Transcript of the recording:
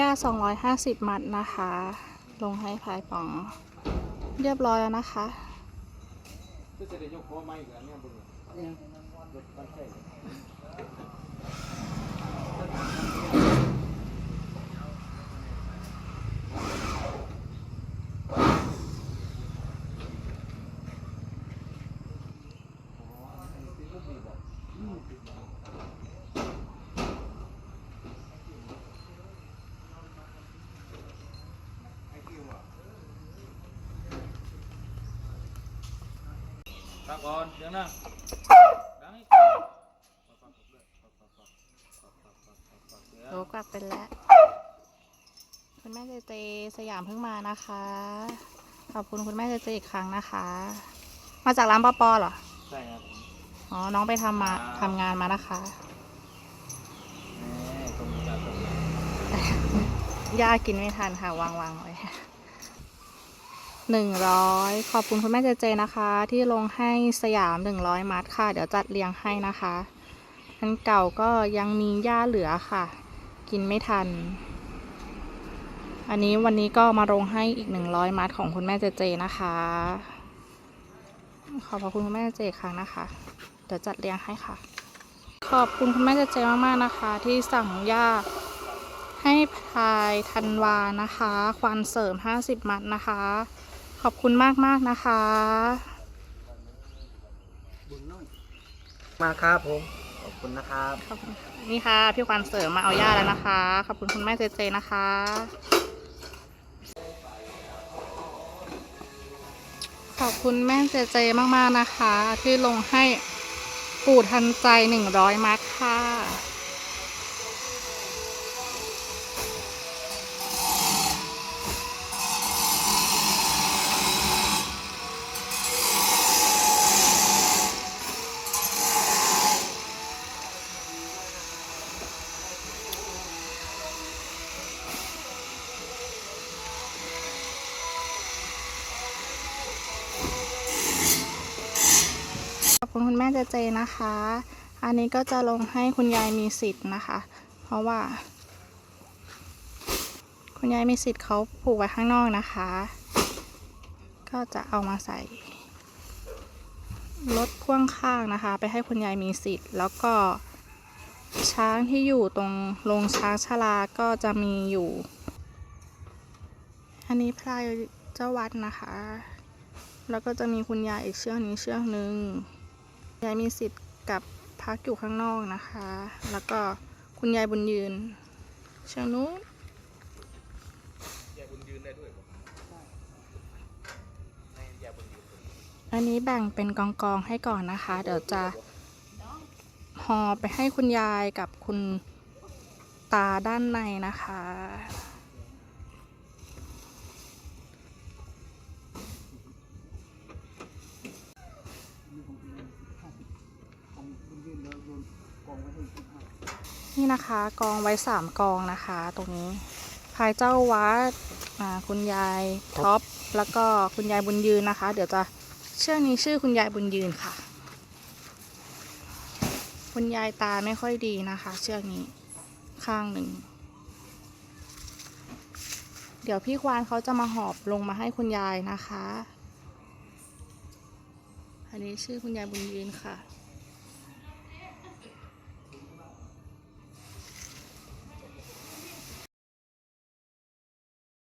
ย่า250 มัดนะคะ ลงให้พายป่อง เรียบร้อยแล้วนะคะ ก็จะได้ยกคอไม้อีกแล้วเนี่ยเบึงรถบันไดครับก่อนเดี๋ยวนะดังอีกโตกลับไปแล้ว คุณแม่เจเจสยามเพิ่งมานะคะ ขอบคุณคุณแม่เจเจอีกครั้งนะคะ มาจากร้านปอปอเหรอ ใช่ครับผมอ๋อ น้องไปทำมาทำงานมานะคะ แหมตรงนี้ครับตรงนี้ ย่ากินไม่ทันค่ะ วางวางไว้ หนึ่งร้อยขอบคุณคุณแม่เจเจนะคะ ที่ลงให้สยามหนึ่งร้อยมัดค่ะ เดี๋ยวจัดเรียงให้นะคะ อันเก่าก็ยังมีย่าเหลือค่ะ กินไม่ทัน อันนี้วันนี้ก็มาลงให้อีกหนึ่งร้อยมัดของคุณแม่เจเจนะคะ ขอบคุณคุณแม่เจเจครั้งนะคะ เดี๋ยวจัดเรียงให้ค่ะ ขอบคุณคุณแม่เจเจมากๆนะคะ ที่สั่งย่าให้พายธันวานะคะ ควันเสริม 50 มัดนะคะ ขอบคุณมากๆนะคะ มาครับผม ขอบคุณนะครับขอบคุณค่ะนี่ค่ะ พี่ควันเสริมมาเอาย่าแล้วนะคะ ขอบคุณคุณแม่เจเจนะคะ ขอบคุณแม่เจเจมากๆนะคะ ที่ลงให้ปู่ทันใจ100มัดค่ะ คุณคุณแม่เจเจนะคะ อันนี้ก็จะลงให้คุณยายมีสิทธิ์นะคะ เพราะว่า คุณยายมีสิทธิ์เขาผูกไว้ข้างนอกนะคะ ก็จะเอามาใส่รถพ่วงข้างนะคะ ไปให้คุณยายมีสิทธิ์ แล้วก็ช้างที่อยู่ตรงโรงช้างชลาก็จะมีอยู่ อันนี้พลายเจ้าวัดนะคะ แล้วก็จะมีคุณยายอีกเชือกนี้เชือกหนึ่ง ยายมีสิทธิ์กับพักอยู่ข้างนอกนะคะ แล้วก็คุณยายบุญยืนเชือกนู้นยายบุญยืนได้ด้วยอันนี้แบ่งเป็นกองๆให้ก่อนนะคะ เดี๋ยวจะห่อไปให้คุณยายกับคุณตาด้านในนะคะ นี่นะคะกองไว้สามกองนะคะตรงนี้ภายเจ้าวัดอ่าคุณยายท็อปแล้วก็คุณยายบุญยืนนะคะ เดี๋ยวจะเชือกนี้ชื่อคุณยายบุญยืนค่ะ คุณยายตาไม่ค่อยดีนะคะ เชือกนี้ข้างหนึ่ง เดี๋ยวพี่ควานเขาจะมาหอบลงมาให้คุณยายนะคะ อันนี้ชื่อคุณยายบุญยืนค่ะ